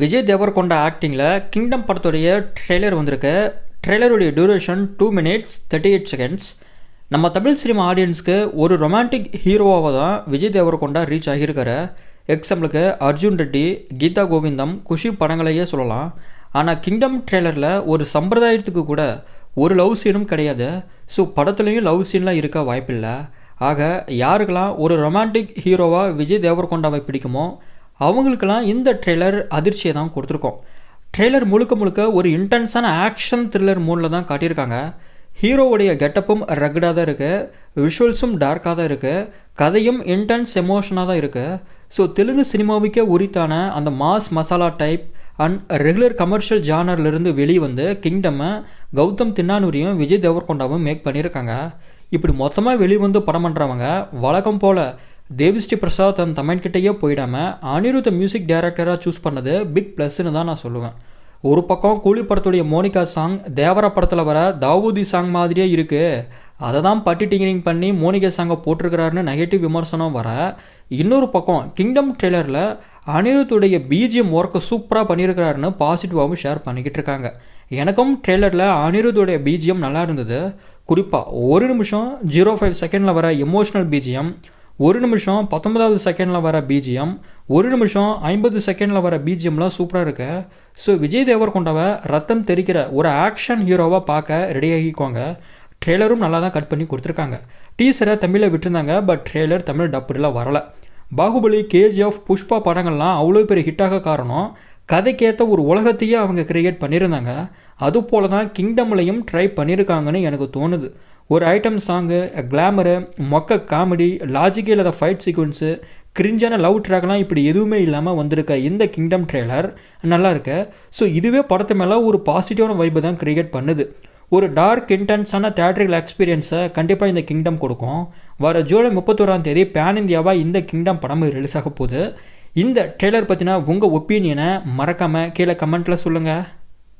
Vijay Deverakonda ஆக்டிங்கில் kingdom படத்துடைய trailer வந்திருக்கு. ட்ரெய்லருடைய duration two minutes thirty eight seconds நம்ம தமிழ் சினிமா ஆடியன்ஸ்க்கு ஒரு ரொமான்டிக் ஹீரோவாக தான் விஜய் தேவர்கொண்டா ரீச் ஆகியிருக்காரு. எக்ஸாம்பிளுக்கு அர்ஜுன் ரெட்டி கீதா கோவிந்தம் குஷி படங்களையே சொல்லலாம். ஆனால் கிங்டம் ட்ரெய்லரில் ஒரு சம்பிரதாயத்துக்கு கூட ஒரு லவ் சீனும் கிடையாது. ஸோ படத்துலேயும் லவ் சீன்லாம் இருக்க வாய்ப்பில்லை. ஆக யாருக்கெல்லாம் ஒரு ரொமான்டிக் ஹீரோவாக விஜய் தேவர்கொண்டாவை பிடிக்குமோ அவங்களுக்கெல்லாம் இந்த ட்ரெய்லர் அதிர்ச்சியை தான் கொடுத்துருக்கோம். ட்ரெய்லர் முழுக்க முழுக்க ஒரு இன்டென்ஸான ஆக்ஷன் த்ரில்லர் மூடில் தான் காட்டியிருக்காங்க. ஹீரோவுடைய கெட்டப்பும் ரகடாக தான் இருக்குது விஷுவல்ஸும் டார்க்காக தான் இருக்குது கதையும் இன்டென்ஸ் எமோஷனாக தான் இருக்குது ஸோ தெலுங்கு சினிமாவுக்கே உரித்தான அந்த mass masala type and regular commercial ஜானர்லேருந்து வெளியே வந்து கிங்டம்மை கௌதம் தின்னானூரியும் விஜய் தேவர்கொண்டாவும் மேக் பண்ணியிருக்காங்க. இப்படி மொத்தமாக வெளியே வந்து படம் பண்ணுறவங்க வழக்கம் போல் தேவிஸ்ரீ பிரசாத் தன் தமிழ்கிட்டேயே போயிடாமல் அனிருத் மியூசிக் டைரக்டராக சூஸ் பண்ணது பிக் ப்ளஸ்ன்னு தான் நான் சொல்லுவேன். ஒரு பக்கம் கூலி படத்துடைய மோனிகா சாங் தேவரா படத்தில் வர தாவூதி சாங் மாதிரியே இருக்குது அதை தான் பட்டி டிங்கரிங் பண்ணி மோனிகா சாங்கை போட்டிருக்கிறாருன்னு நெகட்டிவ் விமர்சனம் வர இன்னொரு பக்கம் கிங்டம் ட்ரெய்லரில் அனிருத்துடைய பிஜிஎம் ஒர்க்கை சூப்பராக பண்ணியிருக்கிறாருன்னு பாசிட்டிவாகவும் ஷேர் பண்ணிக்கிட்டு இருக்காங்க. எனக்கும் ட்ரெய்லரில் அனிருத்துடைய பிஜிஎம் நல்லா இருந்தது. குறிப்பாக ஒரு நிமிஷம் ஜீரோ ஃபைவ் செகண்டில் வர எமோஷ்னல் பிஜிஎம் ஒரு நிமிஷம் பத்தொன்பதாவது செகண்டில் வர பிஜிஎம் ஒரு நிமிஷம் ஐம்பது செகண்டில் வர பிஜிஎம்லாம் சூப்பராக இருக்கு. ஸோ விஜய் தேவர்கொண்டவை ரத்தம் தெரிக்கிற ஒரு ஆக்ஷன் ஹீரோவாக பார்க்க ரெடி ஆகிக்கோங்க. ட்ரெய்லரும் நல்லா தான் கட் பண்ணி கொடுத்துருக்காங்க. டீசரை தமிழில் விட்டுருந்தாங்க பட் ட்ரெய்லர் தமிழ் டப்புடில் வரலை. பாகுபலி கேஜிஎஃப் புஷ்பா படங்கள்லாம் அவ்வளோ பெரிய ஹிட்டாக காரணம் கதைக்கேற்ற ஒரு உலகத்தையே அவங்க கிரியேட் பண்ணியிருந்தாங்க. அது போல தான் கிங்டம்லையும் ட்ரை பண்ணியிருக்காங்கன்னு எனக்கு தோணுது. ஒரு ஐட்டம் சாங்கு கிளாமரு மொக்க காமெடி லாஜிக்கே இல்லாத ஃபைட் சீக்வன்ஸு கிரிஞ்சான லவ் ட்ராக்லாம் இப்படி எதுவுமே இல்லாமல் வந்திருக்க இந்த கிங்டம் ட்ரெய்லர் நல்லா இருக்கு. ஸோ இதுவே படத்து மேலே ஒரு பாசிட்டிவான வைப்பு தான் கிரியேட் பண்ணுது. ஒரு டார்க் இன்டென்ஸான தேட்ரிக்கல் எக்ஸ்பீரியன்ஸை கண்டிப்பாக இந்த கிங்டம் கொடுக்கும். வர ஜூலை முப்பத்தோராம் தேதி பேன் இந்தியாவாக இந்த கிங்டம் படம் ரிலீஸ் ஆக போகுது. இந்த ட்ரெய்லர் பற்றினா உங்கள் ஒப்பீனியனை மறக்காமல் கீழே கமெண்ட்டில் சொல்லுங்கள்